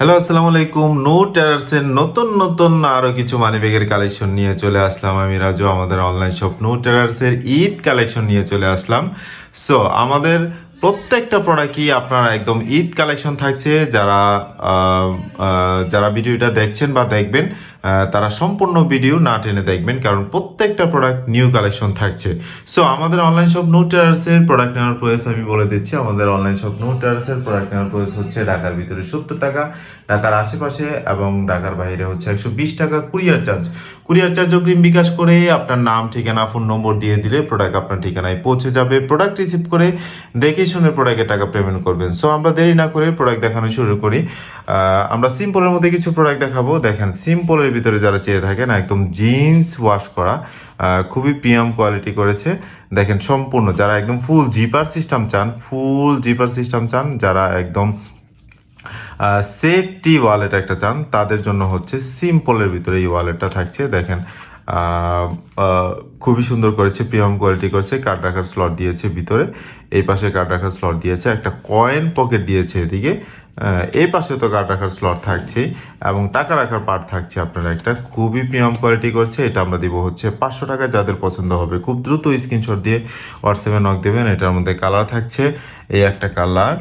Hello আসসালামু আলাইকুম no টেরার্সের নতুন নতুন আরও কিছু মানি ব্যাগের কালেকশন নিয়ে চলে আসলাম আমি, রাজু, আমাদের অনলাইন শপ নো টেরার্সের ঈদ কালেকশন নিয়ে চলে আসলাম। সো আমাদের প্রত্যেকটা প্রোডাক্টই আপনারা একদম ঈদ কালেকশন থাকছে। যারা যারা ভিডিওটা দেখছেন বা দেখবেন তারা সম্পূর্ণ ভিডিও না টেনে দেখবেন, কারণ প্রত্যেকটা প্রোডাক্ট নিউ কালেকশন থাকছে। সো আমাদের অনলাইন শপ নো টেরার্সের প্রোডাক্ট নেওয়ার প্রয়েস আমি বলে দিচ্ছি। আমাদের অনলাইন শপ নো টেরার্সের প্রোডাক্ট নেওয়ার প্রয়েস হচ্ছে ঢাকার ভিতরে সত্তর টাকা, ঢাকার আশেপাশে এবং ঢাকার বাইরে হচ্ছে একশো বিশ টাকা কুরিয়ার চার্জ কুরিয়ার চার্জ অগ্রিম বিকাশ করে আপনার নাম, ঠিকানা ফোন নম্বর দিয়ে দিলে প্রোডাক্ট আপনার ঠিকানায় পৌঁছে যাবে। প্রোডাক্ট রিসিভ করে দেখে শুনে প্রোডাক্টের টাকা পেমেন্ট করবেন। সো আমরা দেরি না করে প্রোডাক্ট দেখানো শুরু করি। আমরা সিম্পলের মধ্যে কিছু প্রোডাক্ট দেখাবো। দেখেন সিম্পলের ভিতরে যারা চেয়ে থাকেন, একদম জিন্স ওয়াশ করা খুবই প্রিমিয়াম কোয়ালিটি করেছে। দেখেন সম্পূর্ণ, যারা একদম ফুল জিপার সিস্টেম চান ফুল জিপার সিস্টেম চান, যারা একদম সেফটি ওয়ালেট একটা চান, তাদের জন্য হচ্ছে সিম্পলের ভিতরে এই ওয়ালেটটা থাকছে। দেখেন খুবই সুন্দর করেছে প্রিমিয়াম কোয়ালিটি করেছে কার্ড রাখার স্লট দিয়েছে ভিতরে। এই পাশে কার্ড রাখার স্লট দিয়েছে, একটা কয়েন পকেট দিয়েছে এদিকে। এই পাশে তো কার্ড রাখার স্লট থাকছে এবং টাকা রাখার পার্ট থাকছে আপনার একটা। খুবই প্রিমিয়াম কোয়ালিটি করছে, এটা আমরা দিব হচ্ছে পাঁচশো টাকা, যাদের পছন্দ হবে খুব দ্রুত স্ক্রিনশট দিয়ে হোয়াটসঅ্যাপে নক দেবেন, এটার মধ্যে কালার থাকছে, এই একটা কালার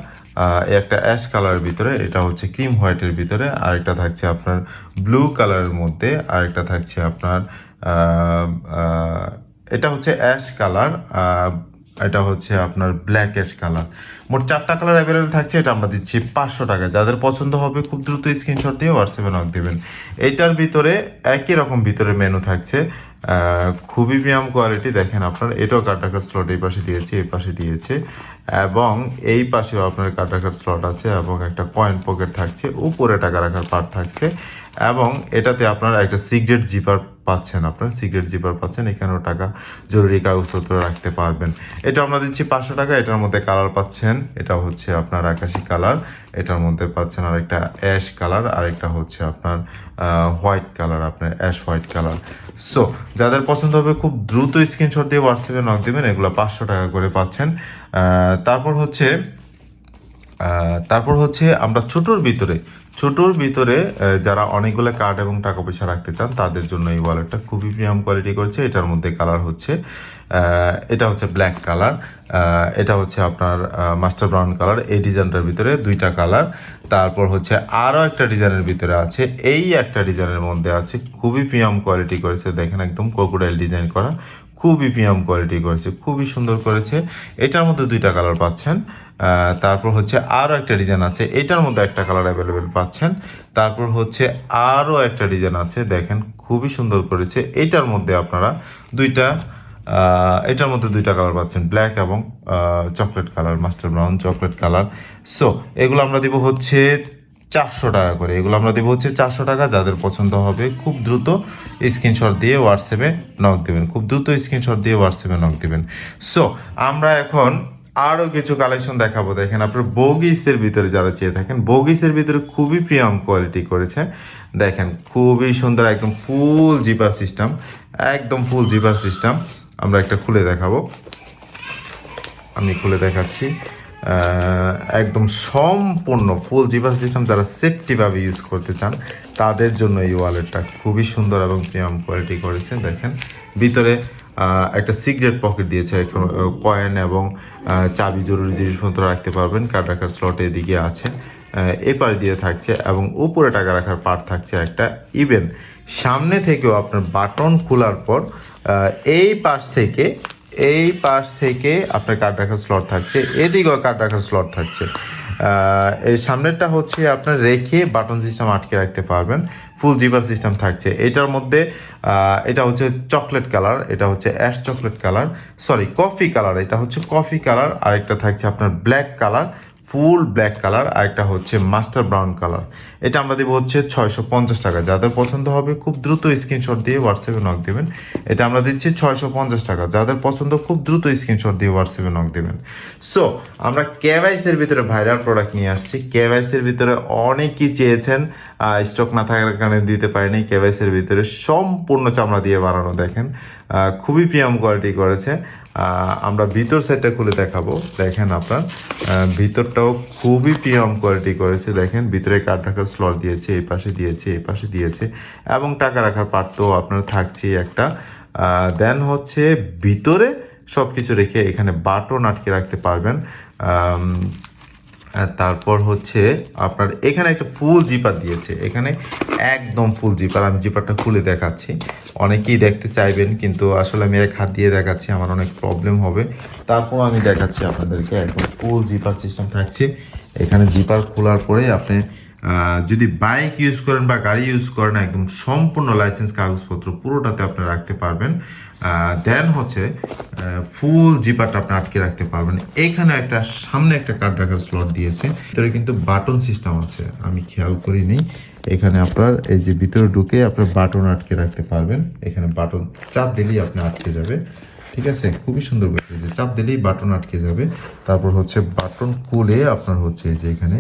একটা অ্যাশ কালারের ভিতরে, এটা হচ্ছে ক্রিম হোয়াইটের ভিতরে, আরেকটা থাকছে আপনার ব্লু কালারের মধ্যে, আরেকটা থাকছে আপনার এটা হচ্ছে অ্যাশ কালার এটা হচ্ছে আপনার ব্ল্যাক অ্যাশ কালার মোট চারটা কালার অ্যাভেলেবেল থাকছে, এটা আমরা দিচ্ছি পাঁচশো টাকা। যাদের পছন্দ হবে খুব দ্রুত স্ক্রিনশট দিয়ে হোয়াটসঅ্যাপে নক দেবেন। এইটার ভিতরে একই রকম ভিতরে মেনু থাকছে। খুবই প্রিয়াম কোয়ালিটি দেখেন আপনার, এটাও কাটাকার স্লট এই পাশে দিয়েছে, এই পাশে দিয়েছে। এবং এই পাশেও আপনার কাটাকার স্লট আছে এবং একটা কয়েন পকেট থাকছে, উপরে টাকা রাখার পার্ট থাকছে। এবং এটাতে আপনার একটা সিগারেট জিপার পাচ্ছেন আপনার, সিগারেট জিপার পাচ্ছেন, এখানেও টাকা জরুরি কাগজপত্র রাখতে পারবেন। এটা আমরা দিচ্ছি পাঁচশো টাকা, এটার মধ্যে কালার পাচ্ছেন এটা হচ্ছে আপনার আকাশি কালার, এটার মধ্যে পাচ্ছেন আরেকটা অ্যাশ কালার, আরেকটা হচ্ছে আপনার হোয়াইট কালার, আপনার অ্যাশ হোয়াইট কালার। সো যাদের পছন্দ হবে খুব দ্রুত স্ক্রিনশট দিয়ে হোয়াটসঅ্যাপে নক দেবেন, এগুলো পাঁচশো টাকা করে পাচ্ছেন। তারপর হচ্ছে তারপর হচ্ছে আমরা ছোটোর ভিতরে ছোটোর ভিতরে যারা অনেকগুলো কার্ড এবং টাকা পয়সা রাখতে চান, তাদের জন্য এই ওয়ালেটটা খুবই প্রিমিয়াম কোয়ালিটি করেছে। এটার মধ্যে কালার হচ্ছে এটা হচ্ছে ব্ল্যাক কালার এটা হচ্ছে আপনার মাস্টার ব্রাউন কালার এই ডিজাইনটার ভিতরে দুইটা কালার তারপর হচ্ছে আরও একটা ডিজাইনের ভিতরে আছে। এই একটা ডিজাইনের মধ্যে আছে, খুবই প্রিমিয়াম কোয়ালিটি করেছে। দেখেন একদম কোকোডাইল ডিজাইন করা। খুবই প্রিমিয়াম কোয়ালিটি করেছে, খুবই সুন্দর করেছে। এটার মধ্যে দুইটা কালার পাচ্ছেন। তারপর হচ্ছে আরও একটা ডিজাইন আছে, এটার মধ্যে একটা কালার অ্যাভেলেবেল পাচ্ছেন। তারপর হচ্ছে আরও একটা ডিজাইন আছে, দেখেন খুবই সুন্দর করেছে। এটার মধ্যে আপনারা দুইটা এটার মধ্যে দুইটা কালার পাচ্ছেন ব্ল্যাক এবং chocolate colour master brown chocolate colour so এগুলো আমরা দিব হচ্ছে চারশো টাকা করে। এগুলো আমরা দেবো হচ্ছে চারশো টাকা, যাদের পছন্দ হবে খুব দ্রুত স্ক্রিনশট দিয়ে হোয়াটসঅ্যাপে নক দেবেন। খুব দ্রুত স্ক্রিনশট দিয়ে হোয়াটসঅ্যাপে নক দেবেন। সো আমরা এখন আরও কিছু কালেকশন দেখাবো। দেখেন আপনার বগিসের ভিতরে যারা চেয়ে থাকেন, বগিসের ভিতরে খুবই প্রিয়াম কোয়ালিটি করেছে। দেখেন খুবই সুন্দর একদম ফুল জিপার সিস্টেম একদম ফুল জিপার সিস্টেম আমরা একটা খুলে দেখাবো। আমি খুলে দেখাচ্ছি। একদম সম্পূর্ণ ফুল জিপার সিস্টেম যারা সেফটিভাবে ইউজ করতে চান, তাদের জন্য এই ওয়ালেটটা খুবই সুন্দর এবং প্রিমিয়াম কোয়ালিটি করেছে দেখেন, ভিতরে একটা সিগারেট পকেট দিয়েছে, এখন কয়েন এবং চাবি জরুরি জিনিসপত্র রাখতে পারবেন কার্ড রাখার স্লট এদিকে আছে এপার দিয়ে থাকছে এবং উপরে টাকা রাখার পার্ট থাকছে একটা ইভেন সামনে থেকেও আপনার বাটন খোলার পর এই পাশ থেকে এই পাশ থেকে আপনার কার্ড রাখার স্লট থাকছে, এদিকেও কার্ড রাখার স্লট থাকছে। এই সামনেরটা হচ্ছে আপনার রেখে বাটন সিস্টেম আটকে রাখতে পারবেন ফুল জিপার সিস্টেম থাকছে। এটার মধ্যে এটা হচ্ছে চকলেট কালার এটা হচ্ছে ash chocolate colour sorry coffee colour এটা হচ্ছে কফি কালার আরেকটা থাকছে আপনার black colour full black colour আর একটা হচ্ছে মাস্টার ব্রাউন কালার। এটা আমরা দেবো হচ্ছে ছয়শো পঞ্চাশ টাকা। যাদের পছন্দ হবে, খুব দ্রুত স্ক্রিনশট দিয়ে হোয়াটসঅ্যাপে নক দেবেন। এটা আমরা দিচ্ছি ছয়শো পঞ্চাশ টাকা। যাদের পছন্দ, খুব দ্রুত স্ক্রিনশট দিয়ে হোয়াটসঅ্যাপে নক দেবেন। সো আমরা কেভাইসের ভিতরে ভাইরাল প্রোডাক্ট নিয়ে আসছি। কেভাইসের ভিতরে অনেকেই চেয়েছেন স্টক না থাকার কারণে দিতে পারিনি। কেভাইসের ভিতরে সম্পূর্ণ চামড়া দিয়ে বানানো দেখেন। খুবই প্রিয়াম কোয়ালিটি করেছে। আমরা ভিতর সাইডটা খুলে দেখাবো। দেখেন আপনার ভিতরটাও খুবই প্রিয়ম কোয়ালিটি করেছে। দেখেন, ভিতরে কার্ড রাখার স্লট দিয়েছে, এই পাশে দিয়েছে, এই পাশে দিয়েছে এবং টাকা রাখার পার্ট তো আপনার থাকছে একটা। দেন হচ্ছে ভিতরে সব কিছু রেখে এখানে বাটন আটকে রাখতে পারবেন। তারপর হচ্ছে আপনার এখানে একটা ফুল জিপার দিয়েছে। এখানে একদম ফুল জিপার আমি জিপারটা খুলে দেখাচ্ছি। অনেকেই দেখতে চাইবেন, কিন্তু আসলে আমি এক হাত দিয়ে দেখাচ্ছি, আমার অনেক প্রবলেম হবে। তারপর আমি দেখাচ্ছি আপনাদেরকে। একদম ফুল জিপার সিস্টেম থাকছে। এখানে জিপার খোলার পরে আপনি যদি বাইক ইউজ করেন বা গাড়ি ইউজ করেন, একদম সম্পূর্ণ লাইসেন্স কাগজপত্র পুরোটাতে আপনি রাখতে পারবেন। দেন হচ্ছে ফুল জিপারটা আপনি আটকে রাখতে পারবেন। এখানে একটা, সামনে একটা কার্ড রাখার স্লট দিয়েছে। ভিতরে কিন্তু বাটন সিস্টেম আছে, আমি খেয়াল করিনি। এখানে আপনার, এই যে ভিতরে ঢুকে আপনার বাটন আটকে রাখতে পারবেন। এখানে বাটন চাপ দিলেই আপনি আটকে যাবে। ঠিক আছে? খুবই সুন্দর করে দিয়েছে চাপ দিলেই বাটন আটকে যাবে। তারপর হচ্ছে বাটন খুলে আপনার হচ্ছে যে এখানে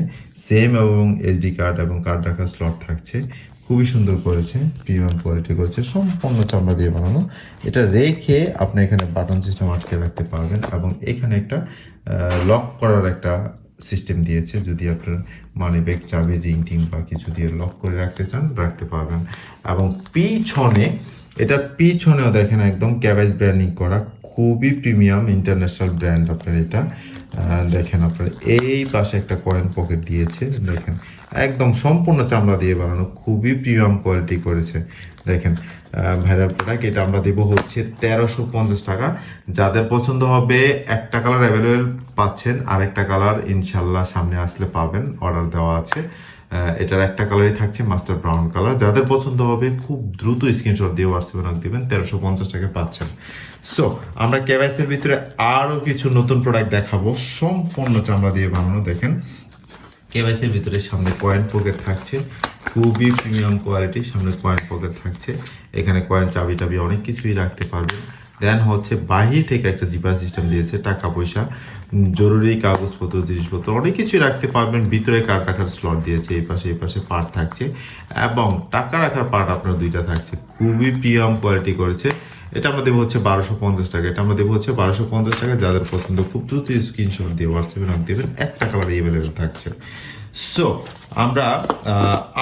সেম এবং এসডি কার্ড এবং কার্ড রাখার স্লট থাকছে। খুবই সুন্দর করেছে প্রিমিয়াম কোয়ালিটি করেছে, সম্পূর্ণ চামড়া দিয়ে বানানো। এটা রেখে আপনি এখানে বাটন সিস্টেম আটকে রাখতে পারবেন এবং এখানে একটা লক করার একটা সিস্টেম দিয়েছে। যদি আপনার মানি ব্যাগ চাবি রিং টিং বা কিছু দিয়ে লক করে রাখতে চান, রাখতে পারবেন। এবং পিছনে এটা পিছনেও দেখেন একদম ক্যাবেজ ব্র্যান্ডিং করা, খুবই প্রিমিয়াম ইন্টারন্যাশনাল ব্র্যান্ড আপনার এটা। দেখেন আপনার এই পাশে একটা কয়েন পকেট দিয়েছে, দেখেন। একদম সম্পূর্ণ চামড়া দিয়ে বানানো, খুবই প্রিমিয়াম কোয়ালিটি করেছে। দেখেন ভাইরাল প্রোডাক্ট এটা আমরা দেবো হচ্ছে তেরোশো পঞ্চাশ টাকা। যাদের পছন্দ হবে, একটা কালার অ্যাভেলেবেল পাচ্ছেন, আরেকটা কালার ইনশাল্লাহ সামনে আসলে পাবেন অর্ডার দেওয়া আছে। এটার একটা কালারই থাকছে মাস্টার ব্রাউন কালার যাদের পছন্দ হবে, খুব দ্রুত স্ক্রিনশট দিয়ে হোয়াটসঅ্যাপে নক দিবেন, তেরোশো পঞ্চাশ টাকা পাচ্ছেন। সো আমরা কেওয়াইসির ভিতরে আরও কিছু নতুন প্রোডাক্ট দেখাবো। সম্পূর্ণ চামড়া দিয়ে বানানো, দেখেন। কেওয়াইসির ভিতরে সামনে কয়েন পকেট থাকছে। খুবই প্রিমিয়াম কোয়ালিটি সামনে কয়েন পকেট থাকছে। এখানে কয়েন চাবি টাবি অনেক কিছুই রাখতে পারবেন। দেন হচ্ছে বাহির থেকে একটা জিপার সিস্টেম দিয়েছে, টাকা পয়সা। জরুরি কাগজপত্র, জিনিসপত্র, অনেক কিছুই রাখতে পারবেন। ভিতরে কার রাখার স্লট দিয়েছে, এই পাশে এই পাশে পার্ট থাকছে এবং টাকা রাখার পার্ট আপনার দুইটা থাকছে। খুবই প্রিয়াম কোয়ালিটি করেছে। এটা আমরা দেবো হচ্ছে বারোশো পঞ্চাশ টাকা। এটা আমরা দেবো হচ্ছে বারোশো পঞ্চাশ টাকা। যাদের পছন্দ, খুব দ্রুত স্ক্রিনশট দিয়ে হোয়াটসঅ্যাপে নাম দেবেন, একটা কালার এভেলেবেল থাকছে। সো আমরা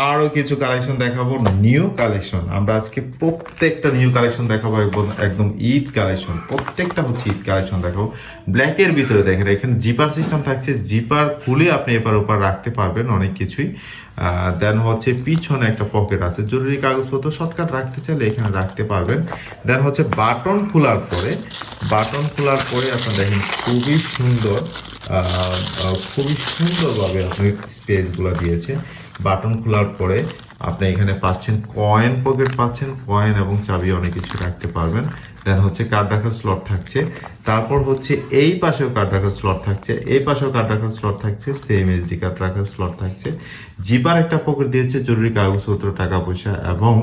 আরও কিছু কালেকশন দেখাবো নিউ কালেকশন আমরা আজকে প্রত্যেকটা নিউ কালেকশন দেখাবো, একদম ঈদ কালেকশন প্রত্যেকটা হচ্ছে ঈদ কালেকশন দেখাবো। ব্ল্যাকের ভিতরে দেখেন, এখানে জিপার সিস্টেম থাকছে। জিপার খুলে আপনি এপার ওপার রাখতে পারবেন অনেক কিছুই। দেন হচ্ছে পিছনে একটা পকেট আছে। জরুরি কাগজপত্র শর্টকাট রাখতে চাইলে এখানে রাখতে পারবেন। দেন হচ্ছে বাটন খোলার পরে বাটন খোলার পরে আপনার দেখেন, খুবই সুন্দর খুবই সুন্দরভাবে আপনি স্পেসগুলো দিয়েছে বাটন খোলার পরে আপনি এখানে পাচ্ছেন কয়েন পকেট পাচ্ছেন কয়েন এবং চাবি অনেক কিছু রাখতে পারবেন। দেন হচ্ছে কার্ড রাখার স্লট থাকছে। তারপর হচ্ছে এই পাশেও কার্ড রাখার স্লট থাকছে। এই পাশেও কার্ড রাখার স্লট থাকছে। সেম এইচডি কার্ড রাখার স্লট থাকছে। জিপার একটা পকেট দিয়েছে জরুরি কাগজপত্র, টাকা, পয়সা এবং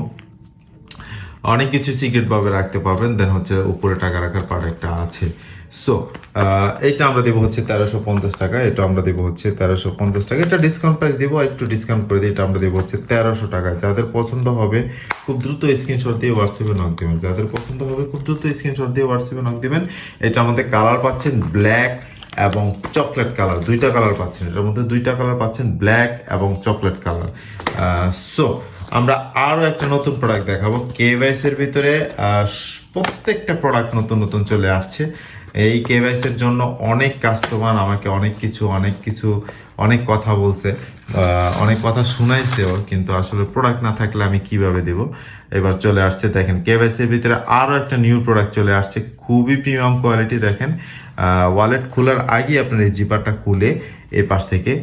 অনেক কিছু সিক্রেট ভাবে রাখতে পারবেন দেন হচ্ছে উপরে টাকা রাখার পার্ট একটা আছে। সো এইটা আমরা দেবো হচ্ছে তেরোশো পঞ্চাশ টাকা, এটা আমরা দেবো হচ্ছে তেরোশো পঞ্চাশ টাকা। এটা ডিসকাউন্ট প্রাইস দেবো একটু ডিসকাউন্ট করে দিই এটা আমরা দেবো হচ্ছে তেরোশো টাকা যাদের পছন্দ হবে, খুব দ্রুত স্ক্রিনশট দিয়ে হোয়াটসঅ্যাপে নক দেবেন। যাদের পছন্দ হবে, খুব দ্রুত স্ক্রিনশট দিয়ে হোয়াটসঅ্যাপে নক দেবেন। এটা আমাদের কালার পাচ্ছেন ব্ল্যাক এবং চকলেট কালার দুইটা কালার পাচ্ছেন। এটার মধ্যে দুইটা কালার পাচ্ছেন ব্ল্যাক এবং চকলেট কালার সো আমরা আরও একটা নতুন প্রোডাক্ট দেখাবো। কেভাইসের ভিতরে প্রত্যেকটা প্রোডাক্ট নতুন নতুন চলে আসছে। এই কেভাইসের জন্য অনেক কাস্টমার আমাকে অনেক কিছু অনেক কিছু, অনেক কথা বলছে। অনেক কথা শুনাইছেও কিন্তু আসলে প্রোডাক্ট না থাকলে আমি কীভাবে দেব? এবার চলে আসছে, দেখেন কেভাইসির ভিতরে আরও একটা নিউ প্রোডাক্ট চলে আসছে। খুবই প্রিমিয়াম কোয়ালিটি দেখেন। ওয়ালেট খোলার আগে আপনার এই জিপারটা খুলে এ পাশ থেকে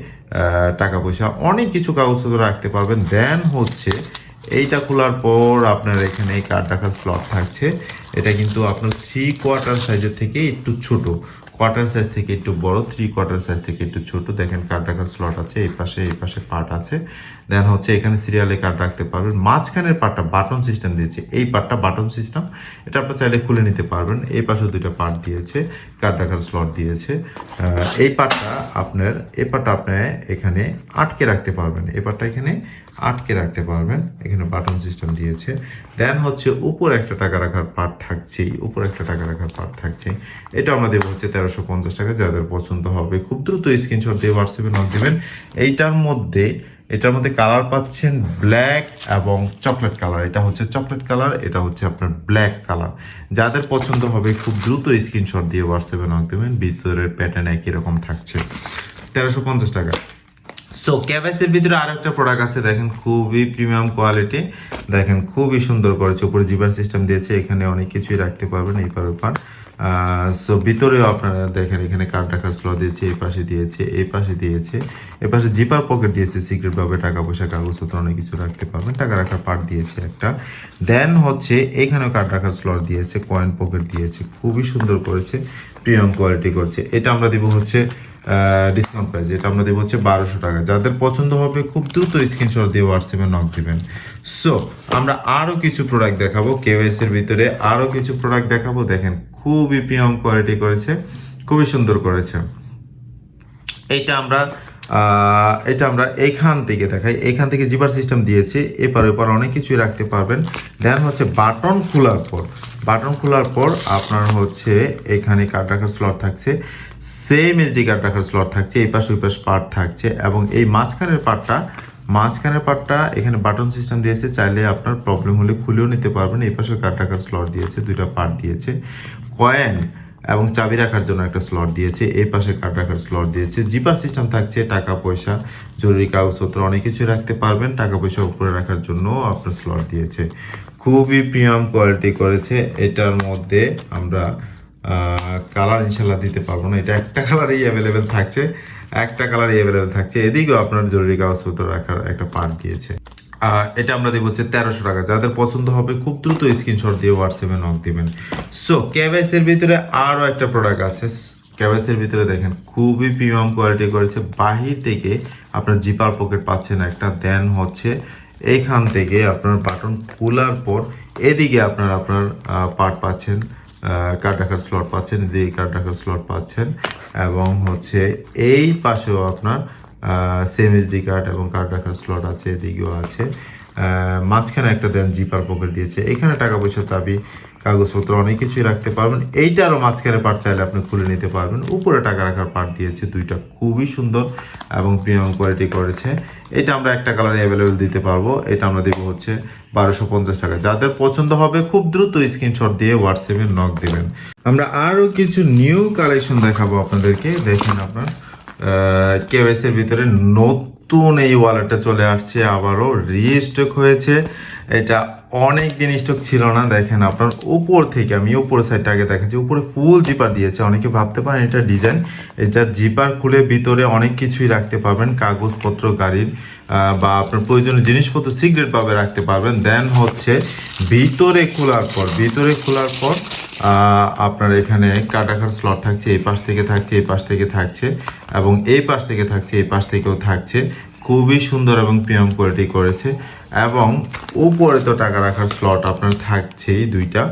টাকা পয়সা অনেক কিছু কাগজপত্র রাখতে পারবেন। দেন হচ্ছে, এইটা খোলার পর আপনার এখানে এই কার্ড রাখার স্লট থাকছে। এটা কিন্তু আপনার থ্রি কোয়ার্টার সাইজের থেকে একটু ছোট। কোয়ার্টার সাইজ থেকে একটু বড় থ্রি কোয়ার্টার সাইজ থেকে একটু ছোট। দেখেন কার্ড রাখার স্লট আছে, এই পাশে এই পাশে পার্ট আছে। দেন হচ্ছে এখানে সিরিয়ালে কার্ড রাখতে পারবেন। মাঝখানের পার্টটা বাটন সিস্টেম দিয়েছে। এই পার্টটা বাটন সিস্টেম এটা আপনার চাইলে খুলে নিতে পারবেন। এই পাশে দুইটা পার্ট দিয়েছে কার্ড রাখার স্লট দিয়েছে। এই পার্টটা আপনার, এই পার্টটা আপনি এখানে আটকে রাখতে পারবেন। এই পার্টটা এখানে আটকে রাখতে পারবেন। এখানে বাটন সিস্টেম দিয়েছে। দেন হচ্ছে উপর একটা টাকা রাখার পার্ট থাকছেই উপর একটা টাকা রাখার পার্ট থাকছে। এটা আমরা দেবো হচ্ছে তেরোশো পঞ্চাশ টাকা। যাদের পছন্দ হবে, খুব দ্রুত স্ক্রিনশট দিয়ে হোয়াটসঅ্যাপে নক দেবেন। এইটার মধ্যে এটার মধ্যে কালার পাচ্ছেন ব্ল্যাক এবং চকলেট কালার। এটা হচ্ছে চকলেট কালার, এটা হচ্ছে আপনার ব্ল্যাক কালার। যাদের পছন্দ হবে খুব দ্রুত স্ক্রিনশট দিয়ে হোয়াটসঅ্যাপে নক দেবেন, ভিতরের প্যাটার্ন একই রকম থাকছে। তেরোশো পঞ্চাশ টাকা। সো ক্যাবাসের ভিতরে আর একটা প্রোডাক্ট আছে, দেখেন খুবই প্রিমিয়াম কোয়ালিটি দেখেন খুবই সুন্দর করেছে, উপরে জিবার সিস্টেম দিয়েছে, এখানে অনেক কিছুই রাখতে পারবেন, এই পার সো ভিতরেও আপনারা দেখেন, এখানে কার টাকার স্লট দিয়েছে, এই পাশে দিয়েছে, এই পাশে দিয়েছে, এই পাশে জিপার পকেট দিয়েছে সিক্রেট ভাবে টাকা পয়সা, কাগজপত্র অনেক কিছু রাখতে পারবেন, টাকা রাখার পার্ট দিয়েছে একটা। দেন হচ্ছে, এখানেও কার টাকার স্লট দিয়েছে কয়েন পকেট দিয়েছে, খুবই সুন্দর করেছে প্রিমিয়াম কোয়ালিটি করছে। এটা আমরা দিব হচ্ছে ডিসকাউন্ট প্রাইস এটা আমরা দেবো হচ্ছে বারোশো টাকা। যাদের পছন্দ হবে, খুব দ্রুত স্ক্রিনশট দিয়ে হোয়াটসঅ্যাপে নক দিবেন। সো আমরা আরও কিছু প্রোডাক্ট দেখাবো কেওয়াইস এর ভিতরে আরও কিছু প্রোডাক্ট দেখাবো, দেখেন খুবই প্রিমিয়াম কোয়ালিটি করেছে, খুবই সুন্দর করেছে। এইটা আমরা এটা আমরা এইখান থেকে দেখাই। এইখান থেকে জিপার সিস্টেম দিয়েছি, এপার ওপার অনেক কিছুই রাখতে পারবেন। দেন হচ্ছে বাটন খোলার পর, বাটন খোলার পর আপনার হচ্ছে এখানে কার্ড রাখার স্লট থাকছে। সেম এসডি কার্ড রাখার স্লট থাকছে, এই পাশে ওই পাশে পার্ট থাকছে এবং এই মাঝখানের পার্টটা মাঝখানের পার্টটা এখানে বাটন সিস্টেম দিয়েছে, চাইলে আপনার প্রবলেম হলে খুলেও নিতে পারবেন। এই পাশে কার্ড রাখার স্লট দিয়েছে, দুইটা পার্ট দিয়েছে। কয়েন এবং চাবি রাখার জন্য একটা স্লট দিয়েছে, এই পাশে কার্ড রাখার স্লট দিয়েছে। জিপার সিস্টেম থাকছে, টাকা, পয়সা, জরুরি কাগজপত্র অনেক কিছু রাখতে পারবেন। টাকা, পয়সা উপরে রাখার জন্য আপনার স্লট দিয়েছে। খুবই প্রিমিয়াম কোয়ালিটি করেছে। এটার মধ্যে আমরা কালার ইনশাল্লাহ দিতে পারব না। এটা একটা কালারই অ্যাভেলেবেল থাকছে। একটা কালারই অ্যাভেলেবেল থাকছে। এদিকেও আপনার জরুরি কাগজপত্র রাখার একটা পার্ট দিয়েছে। এটা আমরা দেবো হচ্ছে তেরোশো টাকা। যাদের পছন্দ হবে খুব দ্রুত স্ক্রিনশট দিয়ে হোয়াটসঅ্যাপে নক দিবেন। সো ক্যাবেসের ভিতরে আরও একটা প্রোডাক্ট আছে। ক্যাবেসের ভিতরে দেখেন, খুবই প্রিমিয়াম কোয়ালিটি করেছে। বাহির থেকে আপনার জিপার পকেট পাচ্ছেন একটা। দেন হচ্ছে এইখান থেকে আপনার বাটন খোলার পর এদিকে আপনার আপনার পার্ট পাচ্ছেন কার্ড রাখার স্লট পাচ্ছেন এদিকে কার্ড রাখার স্লট পাচ্ছেন, এবং হচ্ছে এই পাশেও আপনার সেম এসডি কার্ড এবং কার্ড রাখার স্লট আছে, এদিকেও আছে। মাঝখানে একটা দেন জিপার পকেট দিয়েছে। এখানে টাকা পয়সা, চাবি, কাগজপত্র অনেক কিছুই রাখতে পারবেন। এইটারও মাঝখানে পার্ট চাইলে আপনি খুলে নিতে পারবেন। উপরে টাকা রাখার পার্ট দিয়েছে দুইটা। খুবই সুন্দর এবং প্রিমিয়াম কোয়ালিটি করেছে। এটা আমরা একটা কালারে অ্যাভেলেবেল দিতে পারব। এটা আমরা দেবো হচ্ছে বারোশো পঞ্চাশ টাকা। যাদের পছন্দ হবে, খুব দ্রুত স্ক্রিনশট দিয়ে হোয়াটসঅ্যাপে নক দেবেন। আমরা আরও কিছু নিউ কালেকশন দেখাবো আপনাদেরকে। দেখেন আপনার কেওয়াইসির ভিতরে নতুন এই ওয়ালেটটা চলে আসছে, আবারও রিস্টক হয়েছে। এটা অনেক দিন স্টক ছিল না, দেখেন আপনার উপর থেকে, আমি উপরের সাইডটা আগে দেখাচ্ছি, উপরে ফুল জিপার দিয়েছে। অনেকে ভাবতে পারেন এটা ডিজাইন এটা জিপার খুলে ভিতরে অনেক কিছুই রাখতে পারবেন, কাগজপত্র, গাড়ির বা আপনার প্রয়োজনীয় জিনিসপত্র সিগারেট ভাবে রাখতে পারবেন। দেন হচ্ছে ভিতরে খোলার পর, ভিতরে খোলার পর আপনার এখানে রাখার স্লট থাকছে, এই পাশ থেকে থাকছে, এই পাশ থেকে থাকছে এবং এই পাশ থেকে থাকছে, এই পাশ থেকেও থাকছে। খুবই সুন্দর এবং প্রিমিয়াম কোয়ালিটি করেছে এবং উপরে তো টাকা রাখার স্লট আপনার থাকছেই দুইটা।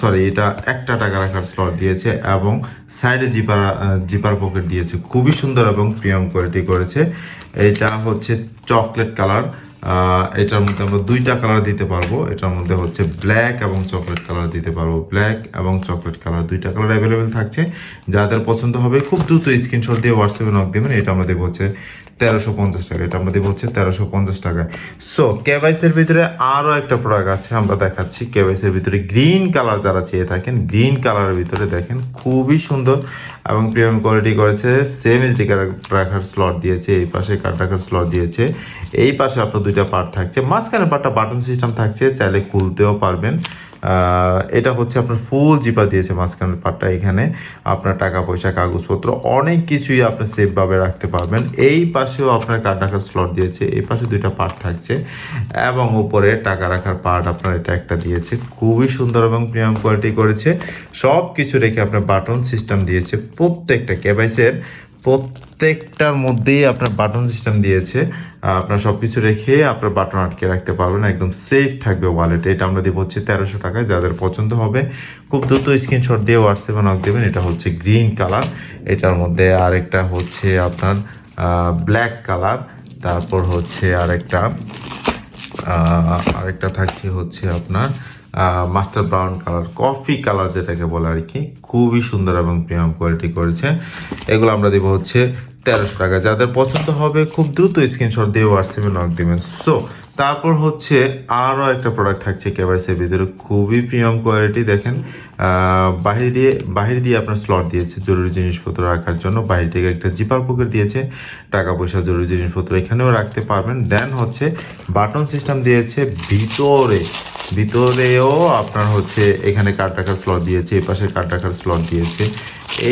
সরি এটা একটা টাকা রাখার স্লট দিয়েছে এবং সাইডে জিপার জিপার পকেট দিয়েছে। খুবই সুন্দর এবং প্রিমিয়াম কোয়ালিটি করেছে। এটা হচ্ছে চকলেট কালার এটার মধ্যে আমরা দুইটা কালার দিতে পারব। এটার মধ্যে হচ্ছে ব্ল্যাক এবং চকলেট কালার দিতে পারব। ব্ল্যাক এবং চকলেট কালার দুইটা কালার অ্যাভেলেবেল থাকছে। যাদের পছন্দ হবে, খুব দ্রুত স্ক্রিনশট দিয়ে হোয়াটসঅ্যাপে নক দেবেন এটা আমরা দেবো হচ্ছে তেরোশো পঞ্চাশ টাকা। এটা আমরা দেবো হচ্ছে তেরোশো পঞ্চাশ টাকা। সো কেভাইসের ভিতরে আরও একটা প্রোডাক্ট আছে, আমরা দেখাচ্ছি। কেভাইসের ভিতরে গ্রিন কালার যারা চেয়ে থাকেন গ্রিন কালারের ভিতরে দেখেন, খুবই সুন্দর। এবং প্রিমিয়াম কোয়ালিটি করেছে সেম এসডি কার্ড রাখার স্লট দিয়েছে, এই পাশে কার্ড রাখার স্লট দিয়েছে, এই পাশে আপনার দুইটা পার্ট থাকছে। মাঝখানে পার্টটা বাটন সিস্টেম থাকছে, চাইলে খুলতেও পারবেন। এটা হচ্ছে আপনার ফুল জিপার দিয়েছে মাঝখানের পার্টটা এখানে। আপনার টাকা, পয়সা, কাগজপত্র, অনেক কিছুই আপনি সেফভাবে রাখতে পারবেন। এই পাশেও আপনার কার্ড রাখার স্লট দিয়েছে, এই পাশে দুইটা পার্ট থাকছে। এবং উপরে টাকা রাখার পার্ট আপনার এটা একটা দিয়েছে। খুবই সুন্দর এবং প্রিমিয়াম কোয়ালিটি করেছে। সব কিছু রেখে আপনার বাটন সিস্টেম দিয়েছে। প্রত্যেকটা কেবাইসের প্রত্যেকটার মধ্যেই আপনার বাটন সিস্টেম দিয়েছে। আপনার সব কিছু রেখে আপনার বাটন আটকে রাখতে পারবেন, একদম সেফ থাকবে ওয়ালেট এটা আমরা দিব হচ্ছে তেরোশো টাকায়, যাদের পছন্দ হবে খুব দ্রুত স্ক্রিনশট দিয়ে হোয়াটসঅ্যাপে নক দেবেন। এটা হচ্ছে গ্রিন কালার এটার মধ্যে আরেকটা হচ্ছে আপনার ব্ল্যাক কালার তারপর হচ্ছে আরেকটা আরেকটা থাকছে হচ্ছে আপনার master brown colour, coffee colour যেটাকে বলে আর কি, খুবই সুন্দর এবং প্রিমিয়াম কোয়ালিটি করেছে। এগুলো আমরা দেবো হচ্ছে তেরোশো টাকা। যাদের পছন্দ হবে, খুব দ্রুত স্ক্রিনশট দিয়ে হোয়াটসঅ্যাপে নক দেবেন। সো তারপর হচ্ছে আরও একটা প্রোডাক্ট থাকছে কেবাইসের ভিতরে, খুবই প্রিমিয়াম কোয়ালিটি দেখেন। বাহির দিয়ে বাহির দিয়ে আপনার স্লট দিয়েছে জরুরি জিনিসপত্র রাখার জন্য। বাহির থেকে একটা জিপার পকেট দিয়েছে, টাকা পয়সা জরুরি জিনিসপত্র এখানেও রাখতে পারবেন। দেন হচ্ছে বাটন সিস্টেম দিয়েছে ভিতরে। ভিতরেও আপনার হচ্ছে এখানে কার্ড রাখার স্লট দিয়েছে এই পাশে কার্ড রাখার স্লট দিয়েছে,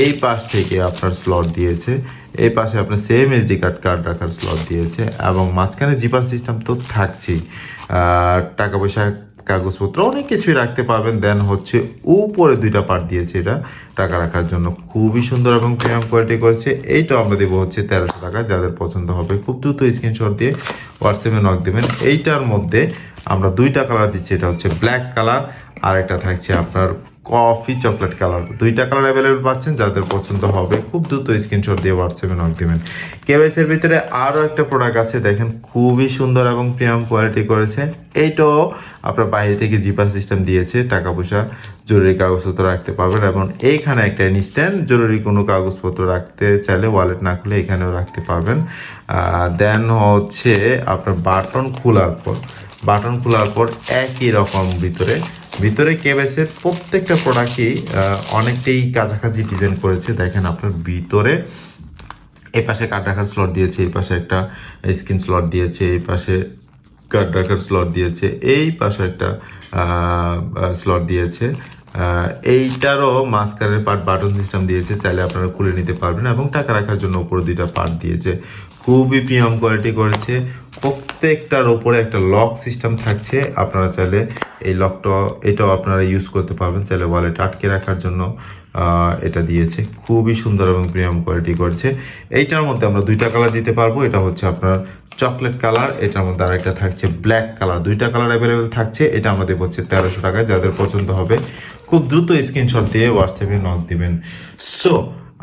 এই পাশ থেকে আপনার স্লট দিয়েছে। এই পাশে আপনার সেম এসডি কার্ড কার্ড রাখার স্লট দিয়েছে এবং মাঝখানে জিপার সিস্টেম তো থাকছেই। টাকা পয়সা কাগজপত্র অনেক কিছুই রাখতে পারবেন। দেন হচ্ছে উপরে দুইটা পার্ট দিয়েছে এটা। টাকা রাখার জন্য খুবই সুন্দর এবং প্রিমিয়াম কোয়ালিটি করেছে। এইটাও আমরা দেবো হচ্ছে তেরোশো টাকা। যাদের পছন্দ হবে খুব দ্রুত স্ক্রিনশট দিয়ে হোয়াটসঅ্যাপে নক দেবেন। এইটার মধ্যে আমরা দুইটা কালার দিচ্ছি। এটা হচ্ছে ব্ল্যাক কালার আর একটা থাকছে আপনার কফি, চকলেট কালার। দুইটা কালার অ্যাভেলেবেল পাচ্ছেন, যাদের পছন্দ হবে, খুব দ্রুত স্ক্রিনশট দিয়ে হোয়াটসঅ্যাপে নক দেবেন। কেওয়াইসির ভিতরে আরও একটা প্রোডাক্ট আছে, দেখেন, খুবই সুন্দর এবং প্রিমিয়াম কোয়ালিটি করেছে। এইটাও আপনার বাইরে থেকে জিপার সিস্টেম দিয়েছে টাকা পয়সা জরুরি কাগজপত্র রাখতে পারবেন এবং এইখানে একটা ইনস্ট্যান্ট জরুরি কোনো কাগজপত্র রাখতে চাইলে ওয়ালেট না খুলে এখানেও রাখতে পারবেন। দেন হচ্ছে আপনার বাটন খোলার পর বাটন খোলার পর একই রকম ভিতরে ভিতরে কেবেসের প্রত্যেকটা প্রোডাক্টই অনেকটাই কাছাকাছি ডিজাইন করেছে। দেখেন আপনার ভিতরে, এই পাশে কার্ড রাখার স্লট দিয়েছে, এই পাশে একটা স্ক্রিন স্লট দিয়েছে, এই পাশে কার্ড রাখার স্লট দিয়েছে, এই পাশে একটা স্লট দিয়েছে। এইটারও মাস্কারের পার্ট বাটন সিস্টেম দিয়েছে, চাইলে আপনারা খুলে নিতে পারবেন এবং টাকা রাখার জন্য উপরে দুইটা পার্ট দিয়েছে। খুবই প্রিমিয়াম কোয়ালিটি করেছে। প্রত্যেকটার ওপরে একটা লক সিস্টেম থাকছে। আপনারা চাইলে এই লকটা এটাও আপনারা ইউজ করতে পারবেন। চাইলে ওয়ালেট আটকে রাখার জন্য এটা দিয়েছে। খুবই সুন্দর এবং প্রিমিয়াম কোয়ালিটি করেছে। এইটার মধ্যে আমরা দুইটা কালার দিতে পারব। এটা হচ্ছে আপনার চকলেট কালার এটার মধ্যে আরেকটা থাকছে ব্ল্যাক কালার দুইটা কালার অ্যাভেলেবেল থাকছে। এটা আমাদের হচ্ছে তেরোশো টাকায়। যাদের পছন্দ হবে, খুব দ্রুত স্ক্রিনশট দিয়ে হোয়াটসঅ্যাপে নক দিবেন। সো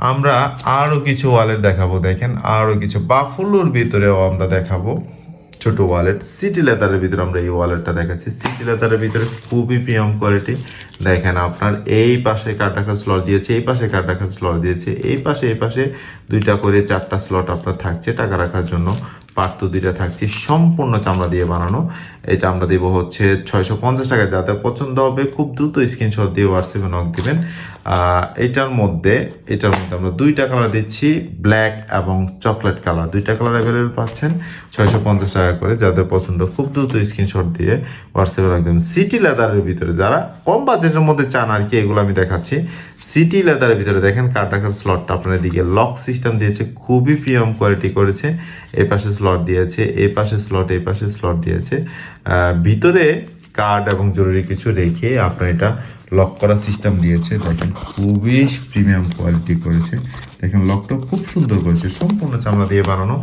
আমরা আরও কিছু ওয়ালেট দেখাবো, দেখেন আরও কিছু। বাফুলোর ভিতরেও আমরা দেখাবো, ছোট ওয়ালেট। সিটি লেদারের ভিতরে আমরা এই ওয়ালেটটা দেখাচ্ছি। সিটি লেদারের ভিতরে খুবই প্রিমিয়াম কোয়ালিটি। দেখেন আপনার, এই পাশে কাটাখার স্লট দিয়েছে, এই পাশে কাটাখার স্লট দিয়েছে, এই পাশে এই পাশে দুইটা করে চারটা স্লট আপনার থাকছে টাকা রাখার জন্য। পার্ট দুইটা থাকছে, সম্পূর্ণ চামড়া দিয়ে বানানো। এটা আমরা দেবো হচ্ছে ছয়শো পঞ্চাশ টাকা। যাদের পছন্দ হবে, খুব দ্রুত স্ক্রিনশট দিয়ে হোয়াটসঅ্যাপে নক দিবেন। এটার মধ্যে এটার মধ্যে আমরা দুইটা কালার দিচ্ছি ব্ল্যাক এবং চকলেট কালার দুইটা কালার অ্যাভেলেবেল পাচ্ছেন, ছয়শো পঞ্চাশ টাকা করে। যাদের পছন্দ, খুব দ্রুত স্ক্রিনশট দিয়ে হোয়াটসঅ্যাপে রাখবেন সিটি লেদারের ভিতরে যারা কম বাজেটের মধ্যে চান আর কি, এগুলো আমি দেখাচ্ছি। সিটি লেদারের ভিতরে দেখেন রাখার স্লটটা আপনার দিকে লক সিস্টেম দিয়েছে, খুবই প্রিমিয়াম কোয়ালিটি করেছে। এই পাশে স্লট দিয়েছে, এই পাশে স্লট এই পাশে স্লট দিয়েছে। ভিতরে কার্ড এবং জরুরি কিছু রেখে আপনার এটা লক করার সিস্টেম দিয়েছে। দেখেন, খুবই প্রিমিয়াম কোয়ালিটি করেছে। দেখেন লকটা খুব সুন্দর করেছে, সম্পূর্ণ চামড়া দিয়ে বানানো।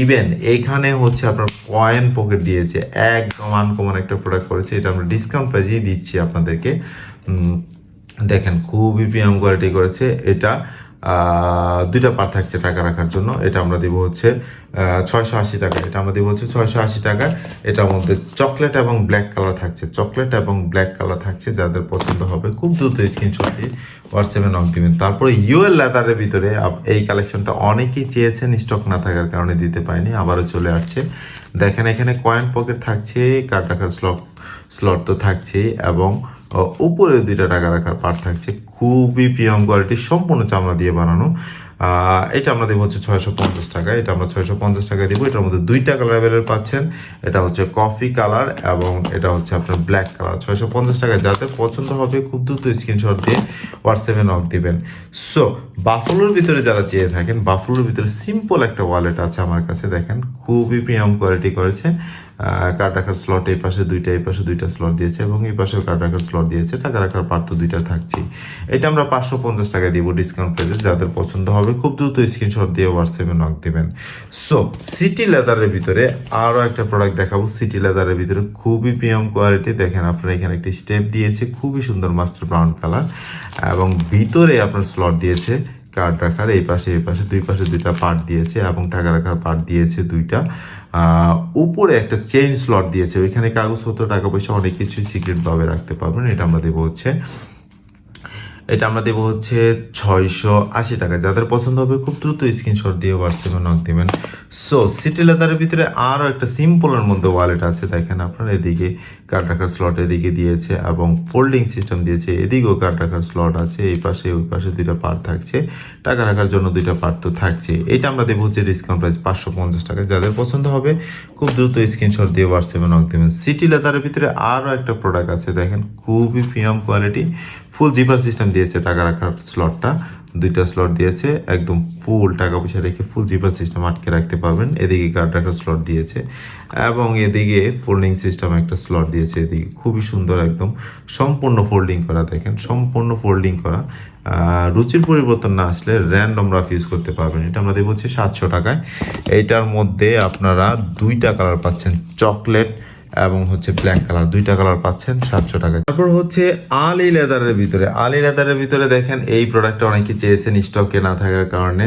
ইভেন এখানে হচ্ছে আপনার কয়েন পকেট দিয়েছে, একদম আনকমন একটা প্রোডাক্ট করেছে। এটা আমরা ডিসকাউন্ট প্রাইজেই দিচ্ছি আপনাদেরকে। দেখেন, খুবই প্রিমিয়াম কোয়ালিটি করেছে। এটা দুইটা পার থাকছে টাকা রাখার জন্য। এটা আমরা দিব হচ্ছে ছয়শো আশি টাকা। এটা আমরা দিব হচ্ছে ছয়শো আশি টাকা। এটার মধ্যে চকলেট এবং ব্ল্যাক কালার থাকছে। চকলেট এবং ব্ল্যাক কালার থাকছে, যাদের পছন্দ হবে খুব দ্রুত স্ক্রিনশট দিয়ে হোয়াটসঅ্যাপে নক দিবেন। তারপরে ইউএল লেদারের ভিতরে এই কালেকশনটা অনেকেই চেয়েছেন স্টক না থাকার কারণে দিতে পারিনি, আবারও চলে আসছে। দেখেন এখানে কয়েন পকেট থাকছে কার্ড রাখার স্লট স্লট তো থাকছেই। এবং উপরে দুইটা টাকা রাখার পার্ট থাকছে। খুবই প্রিয়ম কোয়ালিটি, সম্পূর্ণ চামড়া দিয়ে বানানো। এটা আমরা দেবো হচ্ছে ছয়শো পঞ্চাশ টাকা। এটা আমরা ছয়শো পঞ্চাশ টাকা দিব। এটার মধ্যে দুইটা কালার অ্যাভেলেবল পাচ্ছেন। এটা হচ্ছে কফি কালার এবং এটা হচ্ছে আপনার ব্ল্যাক কালার ছয়শো পঞ্চাশ টাকা যাদের পছন্দ হবে খুব দ্রুত স্ক্রিনশট দিয়ে হোয়াটসঅ্যাপে নক দিবেন। সো বাফলোর ভিতরে যারা চেয়ে থাকেন বাফলোর ভিতরে সিম্পল একটা ওয়ালেট আছে আমার কাছে। দেখেন, খুবই প্রিমিয়াম কোয়ালিটি করেছে। কার্ড রাখার স্লট এই পাশে, দুইটা এই পাশে দুইটা স্লট দিয়েছে এবং এই পাশেও কার্ড রাখার স্লট দিয়েছে, টাকা রাখার পার তো দুইটা থাকছে। এটা আমরা পাঁচশো পঞ্চাশ টাকা দিব ডিসকাউন্ট প্রাইসে যাদের পছন্দ হবে খুব দ্রুত স্ক্রিনশট দিয়ে হোয়াটসঅ্যাপে নক দিবেন। সো সিটি লেদারের ভিতরে আরও একটা প্রোডাক্ট দেখাবো। সিটি লেদারের ভিতরে খুবই প্রিমিয়াম কোয়ালিটি দেখেন আপনার এখানে একটি স্টেপ দিয়েছে, খুবই সুন্দর মাস্টার ব্রাউন কালার এবং ভিতরে আপনার স্লট দিয়েছে কার্ড রাখার, এই পাশে এই পাশে, দুই পাশে দুইটা পার্ট দিয়েছে এবং টাকা রাখার পার্ট দিয়েছে দুইটা। উপরে একটা চেইন স্লট দিয়েছে। ওইখানে কাগজপত্র, টাকা পয়সা অনেক কিছুই সিক্রেটভাবে রাখতে পারবেন, এটা আমরা দেবো হচ্ছে এটা আমরা দেবো হচ্ছে ছয়শো আশি টাকা। যাদের পছন্দ হবে খুব দ্রুত স্ক্রিনশট দিয়ে হোয়াটসঅ্যাপে নক দিবেন। সো সিটি লেদারের ভিতরে আরও একটা সিম্পলের মধ্যে ওয়ালেট আছে। দেখেন আপনার এদিকে কার্ড রাখার স্লট এদিকে দিয়েছে এবং ফোল্ডিং সিস্টেম দিয়েছে। এদিকেও কার্ড রাখার স্লট আছে, এই পাশে, ওই পাশে দুইটা পার্ট থাকছে। টাকা রাখার জন্য দুইটা পার্ট তো থাকছে। এটা আমরা দেবো হচ্ছে ডিসকাউন্ট প্রাইস পাঁচশো পঞ্চাশ টাকা। যাদের পছন্দ হবে খুব দ্রুত স্ক্রিনশট দিয়ে হোয়াটসঅ্যাপে নক দেবেন। সিটি লেদারের ভিতরে আরও একটা প্রোডাক্ট আছে। দেখেন খুবই premium quality full zipper system দিয়েছে টাকা রাখার স্লটটা দুইটা স্লট দিয়েছে, একদম ফুল টাকা পয়সা রেখে ফুল জিপার সিস্টেম আটকে রাখতে পারবেন। এদিকে কার্ড রাখার স্লট দিয়েছে এবং এদিকে ফোল্ডিং সিস্টেম একটা স্লট দিয়েছে এদিকে। খুবই সুন্দর একদম সম্পূর্ণ ফোল্ডিং করা, দেখেন সম্পূর্ণ ফোল্ডিং করা। রুচির পরিবর্তন না আসলে র্যান্ডম রাফ ইউজ করতে পারবেন। এটা আমরা দেবো হচ্ছে সাতশো টাকায়। এইটার মধ্যে আপনারা দুইটা কালার পাচ্ছেন চকলেট এবং হচ্ছে ব্ল্যাক কালার দুইটা কালার পাচ্ছেন, সাতশো টাকা তারপর হচ্ছে আলি লেদারের ভিতরে। আলি লেদারের ভিতরে দেখেন, এই প্রোডাক্টটা অনেকে চেয়েছেন স্টকে না থাকার কারণে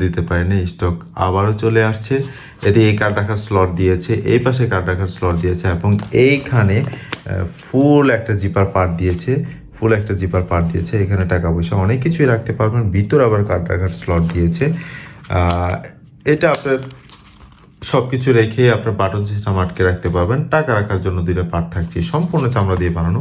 দিতে পারেনি। স্টক আবারও চলে আসছে। এতে এই কার্ড রাখার স্লট দিয়েছে, এই পাশে কার্ড রাখার স্লট দিয়েছে এবং এইখানে ফুল একটা জিপার পার্ট দিয়েছে ফুল একটা জিপার পার্ট দিয়েছে। এখানে টাকা পয়সা অনেক কিছুই রাখতে পারবেন। ভিতরে আবার কার্ড রাখার স্লট দিয়েছে এটা আপনার সব কিছু রেখে আপনার বাটন সিস্টেম আটকে রাখতে পারবেন। টাকা রাখার জন্য দুইটা পার্ট থাকছে। সম্পূর্ণ চামড়া দিয়ে বানানো।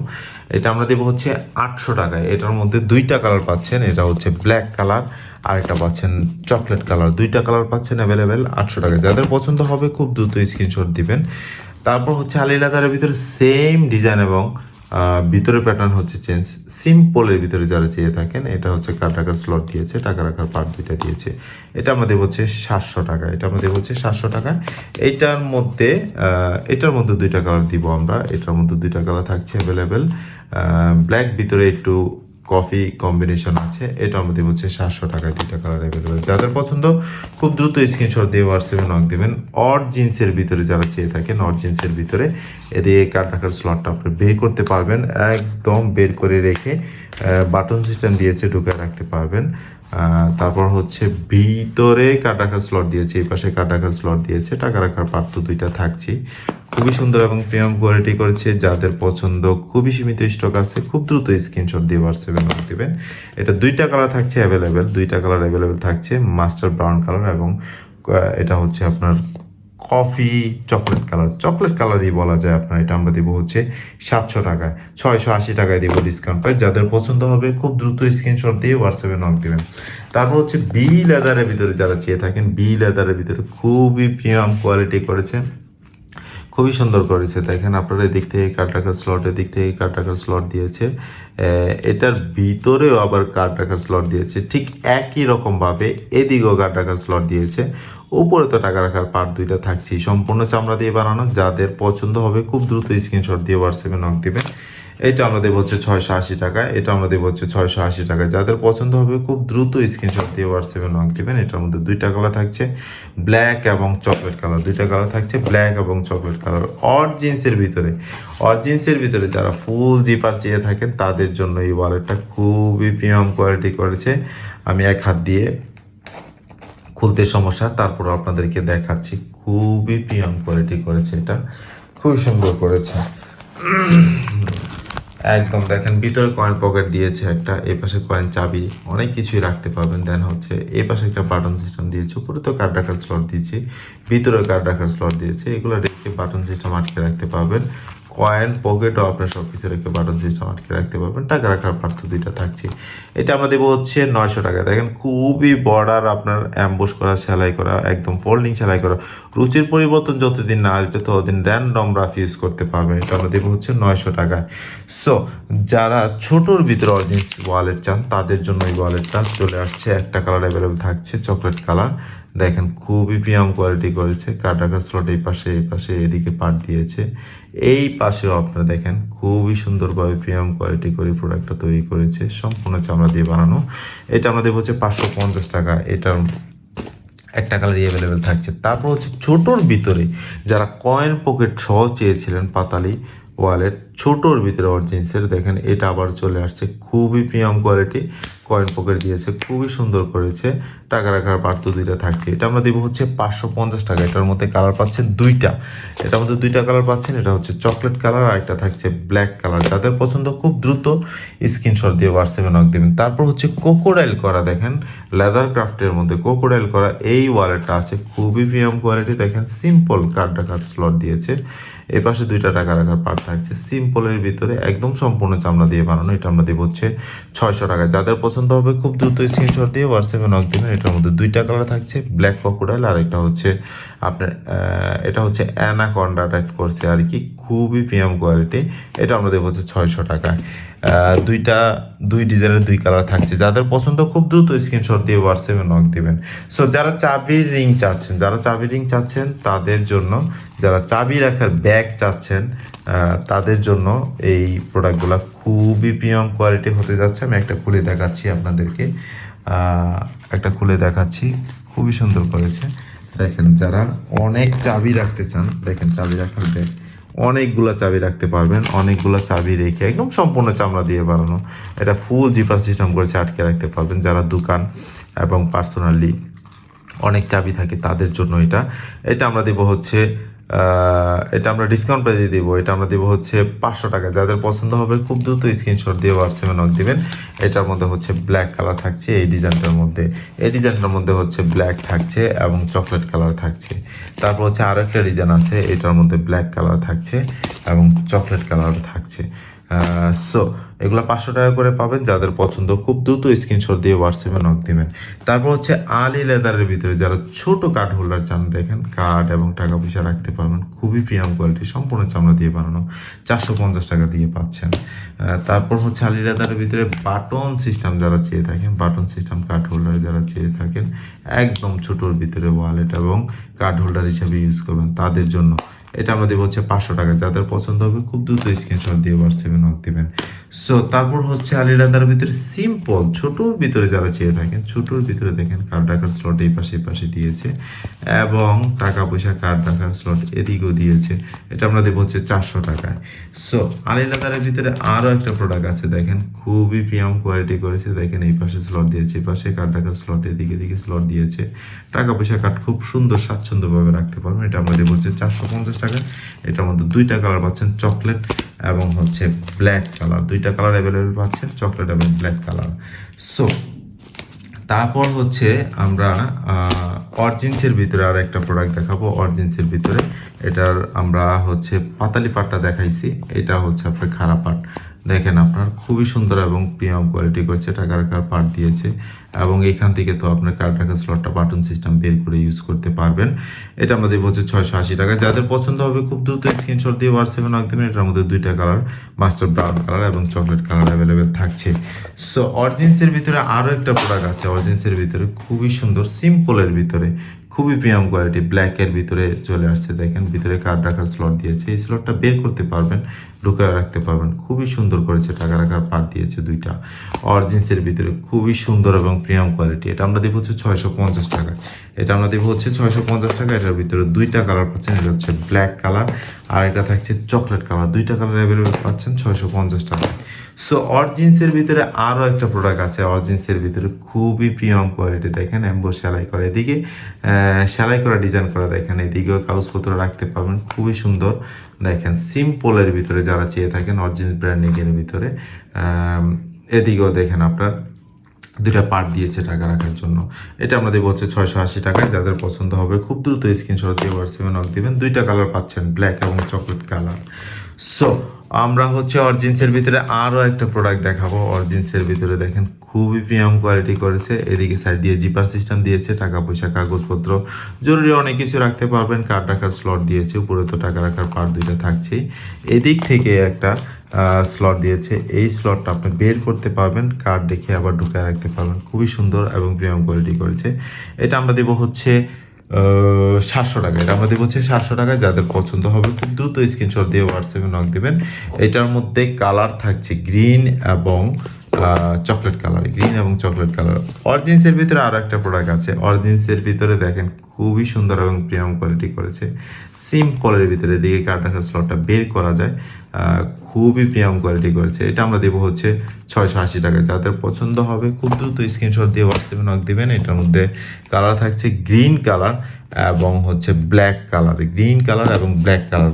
এটা আমরা দেবো হচ্ছে আটশো টাকায়। এটার মধ্যে দুইটা কালার পাচ্ছেন। এটা হচ্ছে ব্ল্যাক কালার আর একটা পাচ্ছেন চকলেট কালার দুইটা কালার পাচ্ছেন অ্যাভেলেবেল আটশো টাকায়। যাদের পছন্দ হবে খুব দ্রুত স্ক্রিনশট দিবেন। তারপর হচ্ছে আলি লাদারের ভিতরে সেম ডিজাইন এবং আহ, ভিতরের প্যাটার্ন হচ্ছে চেঞ্জ সিম্পলের ভিতরে যারা চেয়ে থাকেন এটা হচ্ছে কার টাকার স্লট দিয়েছে টাকা রাখার পার্ট দুইটা দিয়েছে। এটা আমাদের হচ্ছে সাতশো টাকা এটা আমাদের হচ্ছে সাতশো টাকা। এইটার মধ্যে এটার মধ্যে দুইটা কালার দিব আমরা এটার মধ্যে দুইটা কালার থাকছে অ্যাভেলেবেল ব্ল্যাক ভিতরে একটু কফি কম্বিনেশন আছে, এটা আমাদের হচ্ছে সাতশো টাকায় দুইটা কালার অ্যাভেলেবেল যাদের পছন্দ, খুব দ্রুত স্ক্রিনশট দিয়ে হোয়াটসঅ্যাপে নক দেবেন। অর জিন্সের ভিতরে যারা চেয়ে থাকেন অর জিন্সের ভিতরে এদিকে কাট রাখার স্লটটা আপনি বের করতে পারবেন, একদম বের করে রেখে বাটন সিস্টেম দিয়েছে, ঢুকে রাখতে পারবেন। তারপর হচ্ছে ভিতরে কার্ড স্লট দিয়েছে, এই পাশে কার্ড স্লট দিয়েছে, টাকা রাখার পার্ট তো দুইটা থাকছেই। খুবই সুন্দর এবং প্রিমিয়াম কোয়ালিটি করেছে, যাদের পছন্দ খুবই সীমিত স্টক আছে, খুব দ্রুত স্ক্রিনশট দিয়ে হোয়াটসঅ্যাপে নোট দেবেন। এটা দুইটা কালার থাকছে অ্যাভেলেবেল দুইটা কালার অ্যাভেলেবেল থাকছে মাস্টার ব্রাউন কালার এবং এটা হচ্ছে আপনার কফি, চকলেট কালার। চকলেট কালারই বলা যায় আপনার, এটা আমরা দেবো হচ্ছে সাতশো টাকায়। ছয়শো আশি টাকায় দেবো ডিসকাউন্ট পাই। যাদের পছন্দ হবে, খুব দ্রুত স্ক্রিনশট দিয়ে হোয়াটসঅ্যাপে নক দেবেন। তারপর হচ্ছে বি লেদারের ভিতরে যারা চেয়ে থাকেন বি লেদারের ভিতরে খুবই প্রিমিয়াম কোয়ালিটি করেছে খুবই সুন্দর করেছে। দেখেন আপনারা দিক থেকে কার্ড রাখার স্লট এদিক থেকে কার্ড রাখার স্লট দিয়েছে এটার ভিতরেও আবার কার্ড রাখার স্লট দিয়েছে। ঠিক একই রকমভাবে এদিকেও কার্ড রাখার স্লট দিয়েছে। উপরে তো টাকা রাখার পার্ট দুইটা থাকছেই। সম্পূর্ণ চামড়া দিয়ে বানানো, যাদের পছন্দ হবে খুব দ্রুত স্ক্রিনশট দিয়ে হোয়াটসঅ্যাপে নক দিবেন। এটা আমরা দেবো হচ্ছে ছয়শো আশি টাকা, এটা আমরা দেবো হচ্ছে ছয়শো আশি টাকা। যাদের পছন্দ হবে খুব দ্রুত স্ক্রিনশট দিয়ে হোয়াটসঅ্যাপে নক দিবেন। এটার মধ্যে দুইটা কালার থাকছে ব্ল্যাক এবং চকলেট কালার দুইটা কালার থাকছে ব্ল্যাক এবং চকলেট কালার অর জিন্সের ভিতরে অর জিন্সের ভিতরে যারা ফুল জিপার চেয়ে থাকেন, তাদের জন্য এই ওয়ালেটটা খুবই প্রিমিয়াম কোয়ালিটি করেছে। আমি এক হাত দিয়ে খুলতে সমস্যা তারপর আপনাদেরকে দেখাচ্ছি। খুবই প্রিমিয়াম কোয়ালিটি করেছে এটা। খুবই সুন্দর করেছে। একদম দেখেন ভিতরে কয়েন পকেট দিয়েছে একটা এই পাশে কয়েন চাবি, অনেক কিছুই রাখতে পারবেন। দেন হচ্ছে এই পাশে একটা বাটন সিস্টেম দিয়েছে উপরে তো কার্ড রাখার স্লট দিয়েছে ভিতরে কার্ড রাখার স্লট দিয়েছে, এগুলো রেখে বাটন সিস্টেম আটকে রাখতে পারবেন। কয়েন পকেটও আপনার সব কিছু রেখে বাটন সিস্টেম আটকে রাখতে পারবেন। টাকা রাখার পার্থ দুইটা থাকছে। এটা আমরা দেবো হচ্ছে নয়শো টাকা। দেখেন খুবই বর্ডার আপনার অ্যাম্বোস করা, সেলাই করা, একদম ফোল্ডিং সেলাই করা। রুচির পরিবর্তন যতদিন না আসবে, ততদিন র্যান্ডম রাফ ইউজ করতে পারবেন। এটা আমরা দেবো হচ্ছে নয়শো টাকায়। সো যারা ছোটোর ভিতরে অরিজিন্স ওয়ালেট চান, তাদের জন্য এই ওয়ালেটটা চলে আসছে। একটা কালার অ্যাভেলেবেল থাকছে চকলেট কালার দেখেন, খুবই প্রিয়াম কোয়ালিটি করেছে। কাটাকার স্লট এই পাশে এই পাশে, এদিকে পার্ট দিয়েছে। এই পাশেও আপনারা দেখেন, খুবই সুন্দরভাবে প্রিয়াম কোয়ালিটি করে প্রোডাক্টটা তৈরি করেছে। সম্পূর্ণ চামড়া দিয়ে বানানো। এটা আমাদের হচ্ছে পাঁচশো পঞ্চাশ টাকা। এটার একটা কালারই অ্যাভেলেবেল থাকছে। তারপর হচ্ছে ছোটোর ভিতরে যারা কয়েন পকেট সহ চেয়েছিলেন পাতালি ওয়ালেট ছোটোর ভিতরে অরিজিন্সের দেখেন এটা আবার চলে আসছে। খুবই প্রিয়াম কোয়ালিটি কয়েন পকেট দিয়েছে, খুবই সুন্দর করেছে। টাকা রাখার পার্থ দুইটা থাকছে। এটা আমরা দেবো হচ্ছে পাঁচশো পঞ্চাশ টাকা। এটার মধ্যে কালার পাচ্ছেন দুইটা। এটার মধ্যে দুইটা কালার পাচ্ছেন, এটা হচ্ছে চকলেট কালার আর একটা থাকছে ব্ল্যাক কালার যাদের পছন্দ খুব দ্রুত স্ক্রিনশট দিয়ে হোয়াটসঅ্যাপে নক দেবেন। তারপর হচ্ছে কোকোডাইল করা, দেখেন লেদার ক্রাফটের মধ্যে কোকোডাইল করা, এই ওয়ালেটটা আছে। খুবই প্রিয়াম কোয়ালিটি দেখেন সিম্পল কার্ড রাখার স্লট দিয়েছে। এই পাশে দুইটা টাকা রাখার পার্ট থাকছে। সিম্পলের ভিতরে একদম সম্পূর্ণ চামড়া দিয়ে বানানো, এটা আমরা দেবো হচ্ছে ছয়শো টাকা। যাদের পছন্দ হবে খুব দ্রুত স্ক্রিনশট দিয়ে হোয়াটসঅ্যাপে নক দেবেন, এটার মধ্যে দুইটা কালার থাকছে ব্ল্যাক ককোডাইল আর একটা হচ্ছে আপনার এটা হচ্ছে অ্যানাকন্ডা টাইপ করছে আর কি খুবই প্রিয়াম কোয়ালিটি। এটা আমরা দেবো হচ্ছে ছয়শো আহ, দুইটা দুই ডিজাইনের দুই কালার থাকছে। যাদের পছন্দ খুব দ্রুত স্ক্রিনশট দিয়ে হোয়াটসঅ্যাপে নক দিবেন। সো যারা চাবির রিং চাচ্ছেন যারা চাবির রিং চাচ্ছেন তাদের জন্য যারা চাবি রাখার ব্যাগ চাচ্ছেন তাদের জন্য এই প্রোডাক্টগুলো খুবই প্রিমিয়াম কোয়ালিটি হতে যাচ্ছে। আমি একটা খুলে দেখাচ্ছি আপনাদেরকে। একটা খুলে দেখাচ্ছি। খুবই সুন্দর করেছে। দেখেন যারা অনেক চাবি রাখতে চান, দেখেন চাবি রাখেন অনেকগুলো চাবি রাখতে পারবেন, অনেকগুলো চাবি রেখে একদম সম্পূর্ণ চামড়া দিয়ে বানানো। এটা ফুল জিপার সিস্টেম করেছে আটকে রাখতে পারবেন। যারা দোকান এবং পার্সোনালি অনেক চাবি থাকে তাদের জন্য এটা। এটা আমরা দেবো হচ্ছে এটা আমরা ডিসকাউন্ট প্রাইজে দেবো। এটা আমরা দেবো হচ্ছে পাঁচশো টাকা। যাদের পছন্দ হবে খুব দ্রুত স্ক্রিনশট দিয়ে হোয়াটসঅ্যাপে নক দিবেন। এটার মধ্যে হচ্ছে ব্ল্যাক কালার থাকছে এই ডিজাইনটার মধ্যে। এই ডিজাইনটার মধ্যে হচ্ছে ব্ল্যাক থাকছে এবং চকলেট কালার থাকছে। তারপর হচ্ছে আরও একটা ডিজাইন আছে, এটার মধ্যে ব্ল্যাক কালার থাকছে এবং চকলেট কালার থাকছে। সো এগুলো পাঁচশো টাকা করে পাবেন, যাদের পছন্দ খুব দ্রুত স্ক্রিনশট দিয়ে হোয়াটসঅ্যাপে নক দিবেন। তারপর হচ্ছে আলি লেদারের ভিতরে যারা ছোট কার্ড হোল্ডার চান, দেখেন কার্ড এবং টাকা পয়সা রাখতে পারবেন, খুবই প্রিমিয়াম কোয়ালিটি সম্পূর্ণ চামড়া দিয়ে বানানো, চারশো পঞ্চাশ টাকা দিয়ে পাচ্ছেন। তারপর হচ্ছে আলি লেদারের ভিতরে বাটন সিস্টেম যারা চেয়ে থাকেন বাটন সিস্টেম কার্ড হোল্ডার যারা চেয়ে থাকেন, একদম ছোটোর ভিতরে ওয়ালেট এবং কার্ড হোল্ডার হিসাবে ইউজ করবেন, তাদের জন্য এটা আমরা দেবো হচ্ছে পাঁচশো টাকা। যাদের পছন্দ হবে খুব দ্রুত স্ক্রিনশট দিয়ে হোয়াটসঅ্যাপে নক দেবেন। সো তারপর হচ্ছে আলিরাদার ভিতরে সিম্পল ছোটোর ভিতরে যারা চেয়ে থাকেন, ছোটোর ভিতরে দেখেন কার্ড রাখার স্লট এই পাশে এই পাশে দিয়েছে। এবং টাকা পয়সা কার্ড রাখার স্লট এদিকেও দিয়েছে। এটা আমরা দেবো হচ্ছে চারশো টাকায়। সো আলিরাদারের ভিতরে আরও একটা প্রোডাক্ট আছে দেখেন, খুবই প্রিয়াম কোয়ালিটি করেছে। দেখেন এই পাশে স্লট দিয়েছে, এই পাশে কার্ড রাখার স্লট এদিকে এদিকে স্লট দিয়েছে। টাকা পয়সা কার্ড খুব সুন্দর, স্বাচ্ছন্দ্যভাবে রাখতে পারবেন। এটা আমরা দেবো হচ্ছে চারশো পঞ্চাশ টাকা। এটার মধ্যে দুইটা কালার পাচ্ছেন চকলেট এবং হচ্ছে ব্ল্যাক কালার দুইটা কালার অ্যাভেলেবেল পাচ্ছেন চকলেট এবং ব্ল্যাক কালার সো তারপর হচ্ছে আমরা অরজিন্সের ভিতরে আর একটা প্রোডাক্ট দেখাবো। অরজিন্সের ভিতরে এটার আমরা হচ্ছে পাতালি পাটটা দেখাইছি। এটা হচ্ছে আপনার খারাপ পাট দেখেন আপনার খুবই সুন্দর এবং প্রিমিয়াম কোয়ালিটি করছে টাকা রাখার পার্ট দিয়েছে। এবং এখান থেকে তো আপনার কার্ড রাখার স্লটটা বাটন সিস্টেম বের করে ইউজ করতে পারবেন। এটা আমাদের বলছে ছয়শো আশি টাকা যাদের পছন্দ হবে খুব দ্রুত স্ক্রিনশট দিয়ে হোয়াটসঅ্যাপে নক দেবেন। এটার মধ্যে দুইটা কালার মাস্টার ব্রাউন কালার এবং চকলেট কালার অ্যাভেলেবেল থাকছে। সো অরজিন্সের ভিতরে আরও একটা প্রোডাক্ট আছে অরজিন্সের ভিতরে। খুবই সুন্দর সিম্পলের ভিতরে। খুবই প্রিমিয়াম কোয়ালিটি ব্ল্যাকের ভিতরে চলে আসছে। দেখেন, ভিতরে কার্ড রাখার স্লট দিয়েছে। এই স্লটটা বের করতে পারবেন ঢুকায় রাখতে পারবেন। খুবই সুন্দর করেছে, টাকা রাখার পার্ট দিয়েছে দুইটা। অরজিন্সের ভিতরে খুবই সুন্দর এবং প্রিমিয়াম কোয়ালিটি এটা আমরা দেবো হচ্ছে ছয়শো পঞ্চাশ টাকা। এটা আমরা দেবো হচ্ছে ছয়শো পঞ্চাশ টাকা। এটার ভিতরে দুইটা কালার পাচ্ছেন। এটা হচ্ছে ব্ল্যাক কালার আর এটা থাকছে চকলেট কালার দুইটা কালার অ্যাভেলেবেল পাচ্ছেন ছয়শো পঞ্চাশ টাকায়। সো অরজিন্সের ভিতরে আরও একটা প্রোডাক্ট আছে। অরজিন্সের ভিতরে খুবই প্রিমিয়াম কোয়ালিটি দেখেন এম্বো সেলাই করা এদিকে। সেলাই করা ডিজাইন করা দেখেন এদিকেও কাগজপত্র রাখতে পারবেন। খুবই সুন্দর। দেখেন সিম্পলের ভিতরে যারা চেয়ে থাকেন অরজিন্স ব্র্যান্ডিংয়ের ভিতরে। এদিকেও দেখেন আপনার। দুইটা পার্ট দিয়েছে টাকা রাখার জন্য। এটা আমরা দেবো হচ্ছে ছয়শো আশি টাকায়, যাদের পছন্দ হবে খুব দ্রুত স্ক্রিনশট দিয়ে হোয়াটসঅ্যাপে নক দেবেন। দুইটা কালার পাচ্ছেন ব্ল্যাক এবং চকলেট কালার সো আমরা হচ্ছে অরজিন্সের ভিতরে আরও একটা প্রোডাক্ট দেখাবো। অরজিন্সের ভিতরে দেখেন খুবই প্রিমিয়াম কোয়ালিটি করেছে। এদিকে সাইড দিয়ে জিপার সিস্টেম দিয়েছে, টাকা পয়সা, কাগজপত্র। জরুরি অনেক কিছু রাখতে পারবেন। কার্ড রাখার স্লট দিয়েছে, উপরে তো টাকা রাখার পার্ট দুইটা থাকছেই। এদিক থেকে একটা স্লট দিয়েছে। এই স্লটটা আপনি বের করতে পারবেন কার্ড দেখে আবার ঢুকায় রাখতে পারবেন। খুবই সুন্দর এবং প্রিমিয়াম কোয়ালিটি করেছে। এটা আমরা দেবো হচ্ছে সাতশো টাকা। এটা আমরা দেবো হচ্ছে সাতশো টাকায়, যাদের পছন্দ হবে খুব দ্রুত স্ক্রিনশট দিয়ে হোয়াটসঅ্যাপে নক দেবেন। এটার মধ্যে কালার থাকছে গ্রিন এবং চকলেট কালার গ্রিন এবং চকলেট কালার অরিজিন্সের ভিতরে আরও একটা প্রোডাক্ট আছে। অরিজিন্সের ভিতরে দেখেন খুবই সুন্দর এবং প্রিমিয়াম কোয়ালিটি করেছে। সিম কলের ভিতরে দিকে কার্ড রাখার স্লটটা বের করা যায়। খুবই প্রিমিয়াম কোয়ালিটি করেছে। এটা আমরা দেবো হচ্ছে ছয়শো আশি টাকা যাদের পছন্দ হবে খুব দ্রুত স্ক্রিনশট দিয়ে হোয়াটসঅ্যাপে নক দিবেন। এটার মধ্যে কালার থাকছে গ্রিন কালার এবং হচ্ছে ব্ল্যাক কালার গ্রিন কালার এবং ব্ল্যাক কালার